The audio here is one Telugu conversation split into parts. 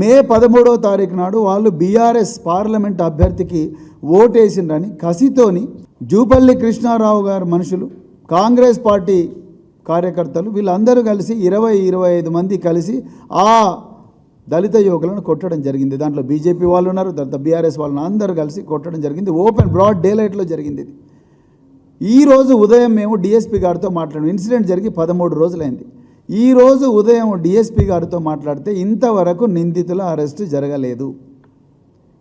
మే పదమూడవ తారీఖు నాడు వాళ్ళు బీఆర్ఎస్ పార్లమెంట్ అభ్యర్థికి ఓటేసిండ్రని కసితోని జూపల్లి కృష్ణారావు గారు మనుషులు కాంగ్రెస్ పార్టీ కార్యకర్తలు వీళ్ళందరూ కలిసి ఇరవై ఇరవై ఐదు మంది కలిసి ఆ దళిత యువకులను కొట్టడం జరిగింది. దాంట్లో బీజేపీ వాళ్ళు ఉన్నారు తర్వాత బీఆర్ఎస్ వాళ్ళని అందరూ కలిసి కొట్టడం జరిగింది. ఓపెన్ బ్రాడ్ డే లైట్లో జరిగింది ఇది. ఈరోజు ఉదయం మేము డిఎస్పీ గారితో మాట్లాడాము ఇన్సిడెంట్ జరిగి పదమూడు రోజులైంది. ఈరోజు ఉదయం డిఎస్పీ గారితో మాట్లాడితే ఇంతవరకు నిందితుల అరెస్ట్ జరగలేదు.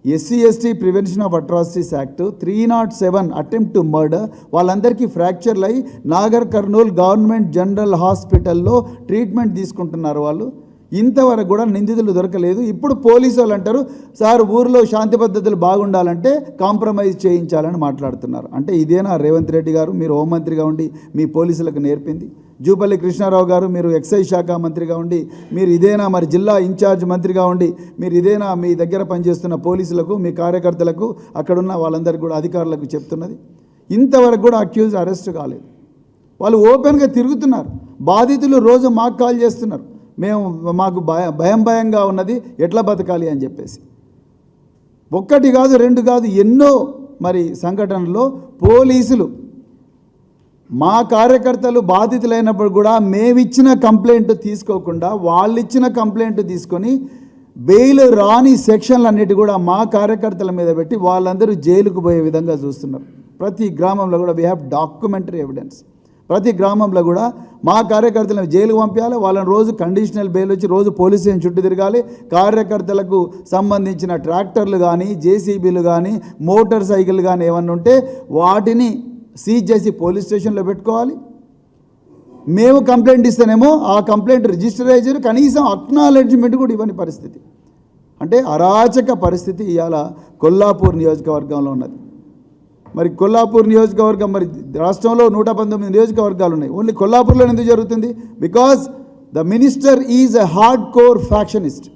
SC ST prevention of atrocities act three nought seven attempt to murder వాళ్ళందరికీ ఫ్రాక్చర్లు అయి నాగర్ కర్నూల్ గవర్నమెంట్ జనరల్ హాస్పిటల్లో ట్రీట్మెంట్ తీసుకుంటున్నారు వాళ్ళు. ఇంతవరకు కూడా నిందితులు దొరకలేదు. ఇప్పుడు పోలీసు వాళ్ళు అంటారు సార్ ఊర్లో శాంతి పద్ధతులు బాగుండాలంటే కాంప్రమైజ్ చేయించాలని మాట్లాడుతున్నారు. అంటే ఇదేనా రేవంత్ రెడ్డి గారు? మీరు హోంమంత్రిగా ఉండి మీ పోలీసులకు నేర్పింది. జూపల్లి కృష్ణారావు గారు మీరు ఎక్సైజ్ శాఖ మంత్రిగా ఉండి మీరు ఇదేనా మరి జిల్లా ఇన్ఛార్జ్ మంత్రిగా ఉండి మీరు ఇదేనా మీ దగ్గర పనిచేస్తున్న పోలీసులకు మీ కార్యకర్తలకు అక్కడున్న వాళ్ళందరికీ కూడా అధికారులకు చెప్తున్నది? ఇంతవరకు కూడా అక్యూజ్ అరెస్ట్ కాలేదు. వాళ్ళు ఓపెన్గా తిరుగుతున్నారు. బాధితులు రోజు మాకు కాల్ చేస్తున్నారు. మేము మాకు భయం భయం భయంగా ఉన్నది ఎట్లా బతకాలి అని చెప్పేసి. ఒక్కటి కాదు రెండు కాదు ఎన్నో మరి సంఘటనలో పోలీసులు మా కార్యకర్తలు బాధితులైనప్పుడు కూడా మేమిచ్చిన కంప్లైంట్ తీసుకోకుండా వాళ్ళు ఇచ్చిన కంప్లైంట్ తీసుకొని బెయిల్ రాని సెక్షన్లు అన్నిటి కూడా మా కార్యకర్తల మీద పెట్టి వాళ్ళందరూ జైలుకు పోయే విధంగా చూస్తున్నారు. ప్రతి గ్రామంలో కూడా వీ హ్యావ్ డాక్యుమెంటరీ ఎవిడెన్స్ ప్రతి గ్రామంలో కూడా మా కార్యకర్తలను జైలుకు పంపించాలి. వాళ్ళని రోజు కండిషనల్ బెయిల్ వచ్చి రోజు పోలీస్ స్టేషన్ చుట్టూ తిరగాలి. కార్యకర్తలకు సంబంధించిన ట్రాక్టర్లు కానీ జేసీబీలు కానీ మోటార్ సైకిల్ కానీ ఏమన్నా ఉంటే వాటిని సీజ్ చేసి పోలీస్ స్టేషన్లో పెట్టుకోవాలి. మేము కంప్లైంట్ ఇస్తేనేమో ఆ కంప్లైంట్ రిజిస్టర్ అయ్యారు కనీసం అక్నాలెడ్జ్మెంట్ కూడా ఇవ్వని పరిస్థితి. అంటే అరాచక పరిస్థితి ఇవాళ కొల్లాపూర్ నియోజకవర్గంలో ఉన్నది. మరి కొల్లాపూర్ నియోజకవర్గం మరి రాష్ట్రంలో నూట పంతొమ్మిది నియోజకవర్గాలు ఉన్నాయి ఓన్లీ కొల్లాపూర్లో ఎందుకు జరుగుతుంది? Because the minister is a hardcore factionist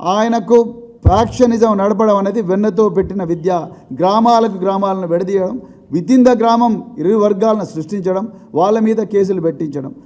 ఆయనకు ఫ్యాక్షనిజం నడపడం అనేది వెన్నతో పెట్టిన విద్య. గ్రామాలకు గ్రామాలను విడదీయడం విత్ ఇన్ ద గ్రామం ఇరు వర్గాలను సృష్టించడం వాళ్ళ మీద కేసులు పెట్టించడం.